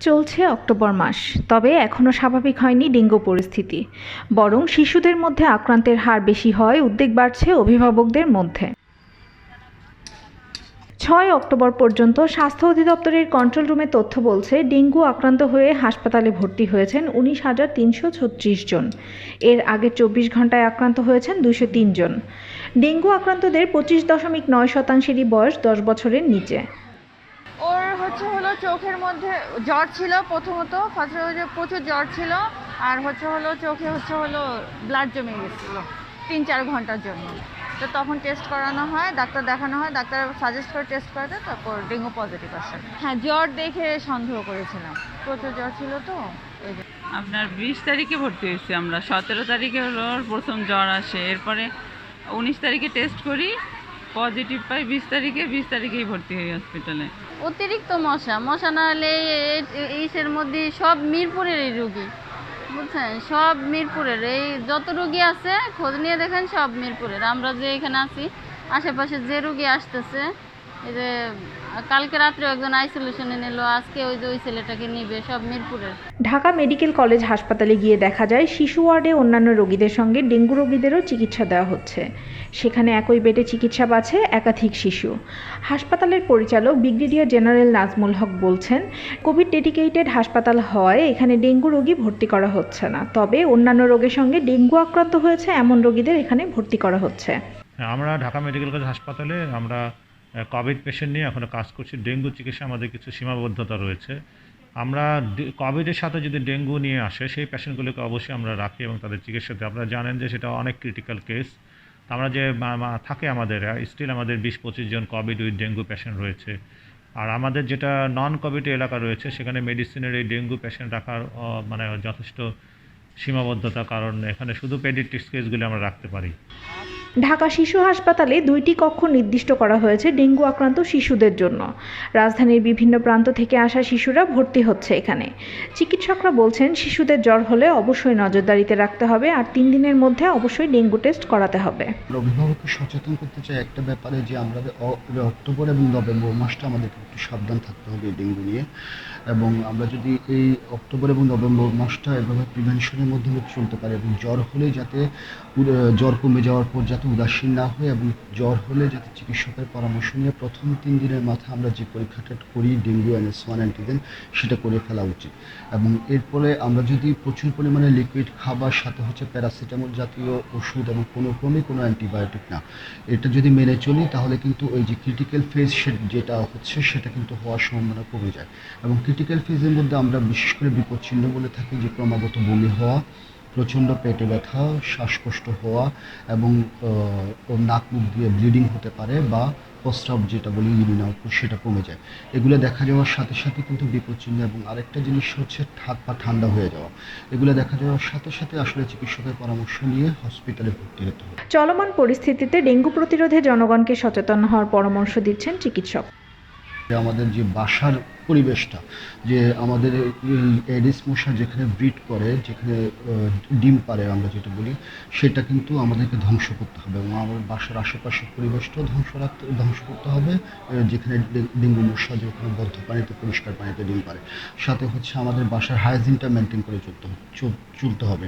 চলছে অক্টোবর মাস, তবে এখনও স্বাভাবিক হয়নি ডেঙ্গু পরিস্থিতি। বরং শিশুদের মধ্যে আক্রান্তের হার বেশি হয় উদ্বেগ বাড়ছে অভিভাবকদের মধ্যে। ছয় অক্টোবর পর্যন্ত স্বাস্থ্য অধিদপ্তরের কন্ট্রোল রুমে তথ্য বলছে, ডেঙ্গু আক্রান্ত হয়ে হাসপাতালে ভর্তি হয়েছেন উনিশ হাজার তিনশো ছত্রিশ জন। এর আগে চব্বিশ ঘন্টায় আক্রান্ত হয়েছেন দুশো জন। ডেঙ্গু আক্রান্তদের পঁচিশ দশমিক নয় শতাংশেরই বয়স দশ বছরের নিচে। ওর হচ্ছে চোখের মধ্যে জ্বর ছিল প্রথমত, ফার্স্ট যে প্রচুর জ্বর ছিল, আর হচ্ছে হলো চোখে হচ্ছে হলো ব্লাড জমে গেছিল তিন চার ঘণ্টার জন্য তো তখন টেস্ট করানো হয়, ডাক্তার দেখানো হয়, ডাক্তার সাজেস্ট করে টেস্ট করাতে, তারপর ডেঙ্গু পজিটিভ আসে হ্যাঁ জ্বর দেখে সন্দেহ করেছিলাম, প্রচুর জ্বর ছিল তো। আপনার বিশ তারিখে ভর্তি হয়েছি আমরা, সতেরো তারিখে হলো প্রথম জ্বর আসে, এরপরে উনিশ তারিখে টেস্ট করি পজিটিভ পাই, বিশ তারিখে, বিশ তারিখেই ভর্তি হই হসপিটালে অতিরিক্ত মশা মশা না হলে এই- এই- এইসের মধ্যে সব মিরপুরের এই রুগী, বুঝছেন? সব মিরপুরের, এই যত রুগী আছে, খোঁজ নিয়ে দেখেন সব মিরপুরের। আমরা যে এখানে আছি, আশেপাশে যে রুগী আসতেছে এই যে কালকে রাত্রে একজন আইসোলেশনে নিল আজকে ওই যে ওই ছেলেটাকে নিবে সব মিরপুরের। ঢাকা মেডিকেল কলেজ হাসপাতালে গিয়ে দেখা যায় শিশু ওয়ার্ডে অন্যান্য রোগীদের সঙ্গে ডেঙ্গু রোগীদেরও চিকিৎসা দেওয়া হচ্ছে। সেখানে একই বেডে চিকিৎসা পাচ্ছে একাধিক শিশু। হাসপাতালের পরিচালক ব্রিগেডিয়ার জেনারেল নাজমুল হক বলছেন কোভিড ডেডিকেটেড হাসপাতাল হওয়ায় এখানে ডেঙ্গু রোগী ভর্তি করা হচ্ছে না। তবে অন্যান্য রোগের সঙ্গে ডেঙ্গু আক্রান্ত হয়েছে এমন রোগীদের এখানে ভর্তি করা হচ্ছে। আমরা ঢাকা মেডিকেল কলেজ হাসপাতালে আমরা কোভিড পেশেন্ট নিয়ে এখনও কাজ করছি। ডেঙ্গু চিকিৎসা আমাদের কিছু সীমাবদ্ধতা রয়েছে। আমরা কোভিডের সাথে যদি ডেঙ্গু নিয়ে আসে, সেই পেশেন্টগুলোকে অবশ্যই আমরা রাখি এবং তাদের চিকিৎসাতে আপনারা জানেন যে সেটা অনেক ক্রিটিক্যাল কেস আমরা যে থাকে আমাদের স্টিল আমাদের বিশ পঁচিশ জন কোভিড উইথ ডেঙ্গু পেশেন্ট রয়েছে। আর আমাদের যেটা নন কোভিড এলাকা রয়েছে, সেখানে মেডিসিনের এই ডেঙ্গু পেশেন্ট রাখার মানে যথেষ্ট সীমাবদ্ধতা। কারণ এখানে শুধু পেডিট্রিক্স কেসগুলি আমরা রাখতে পারি। ঢাকা শিশু হাসপাতালে দুইটি কক্ষ নির্দিষ্ট করা হয়েছে ডেঙ্গু আক্রান্ত শিশুদের জন্য। রাজধানীর বিভিন্ন প্রান্ত থেকে আসা শিশুরা ভর্তি হচ্ছে এখানে। চিকিৎসকরা বলছেন, শিশুদের জ্বর হলে অবশ্যই নজরদারিতে রাখতে হবে আর তিন দিনের মধ্যে অবশ্যই ডেঙ্গু টেস্ট করাতে হবে। সচেতন করতে চাই একটা ব্যাপারে যে আমরা অক্টোবর এবং নভেম্বর মাসটা আমাদেরকে একটু সাবধান থাকতে হবে ডেঙ্গু নিয়ে। এবং আমরা যদি এই অক্টোবর এবং নভেম্বর মাসটা এভাবে প্রিভেনশনের মাধ্যমে চলতে পারি এবং জ্বর হলে যাতে জ্বর কমে যাওয়ার পর যাতে উদাসীন না হয় এবং জ্বর হলে যাতে চিকিৎসকের পরামর্শ নিয়ে প্রথম তিন দিনের মাথায় আমরা যে পরীক্ষাটা করি, ডেঙ্গু, এনএস ওয়ান, অ্যান্টিজেন, সেটা করে ফেলা উচিত। এবং এরপরে আমরা যদি প্রচুর পরিমাণে লিকুইড খাবার, সাথে হচ্ছে প্যারাসিটামল জাতীয় ওষুধ এবং কোনো ক্রমে কোনো অ্যান্টিবায়োটিক না, এটা যদি মেনে চলি, তাহলে কিন্তু ওই যে ক্রিটিক্যাল ফেজ যেটা হচ্ছে, সেটা কিন্তু হওয়ার সম্ভাবনা কমে যায়। এবং ক্রিটিক্যাল ফেজের মধ্যে আমরা বিশেষ করে বিপদ চিহ্ন বলে থাকি, যে ক্রমাগত বমি হওয়া প্রচণ্ড পেটে ব্যথা, শ্বাসকষ্ট হওয়া এবং নাক মুখ দিয়ে ব্লিডিং হতে পারে বা প্রস্রাব যেটা বলি ইউরিন আউটপুট সেটা কমে যায়। এগুলো দেখা যাওয়ার সাথে সাথে কিন্তু বিপদ চিহ্ন এবং আরেকটা জিনিস হচ্ছে হাত পা ঠান্ডা হয়ে যাওয়া। এগুলো দেখা যাওয়ার সাথে সাথে আসলে চিকিৎসকের পরামর্শ নিয়ে হসপিটালে ভর্তি হতে হবে। চলমান পরিস্থিতিতে ডেঙ্গু প্রতিরোধে জনগণকে সচেতন হওয়ার পরামর্শ দিচ্ছেন চিকিৎসক। আমাদের যে বাসার পরিবেশটা, যে আমাদের এডিস মশা যেখানে ব্রিড করে, যেখানে ডিম পারে আমরা যেটা বলি, সেটা কিন্তু আমাদেরকে ধ্বংস করতে হবে এবং আমাদের বাসার আশেপাশের পরিবেশটাও ধ্বংস রাখতে, ধ্বংস করতে হবে যেখানে ডেঙ্গু মশা যেখানে বদ্ধ পানিতে, পরিষ্কার পানিতে ডিম পারে। সাথে হচ্ছে আমাদের বাসার হাইজিনটা মেনটেন করে চলতে চলতে হবে।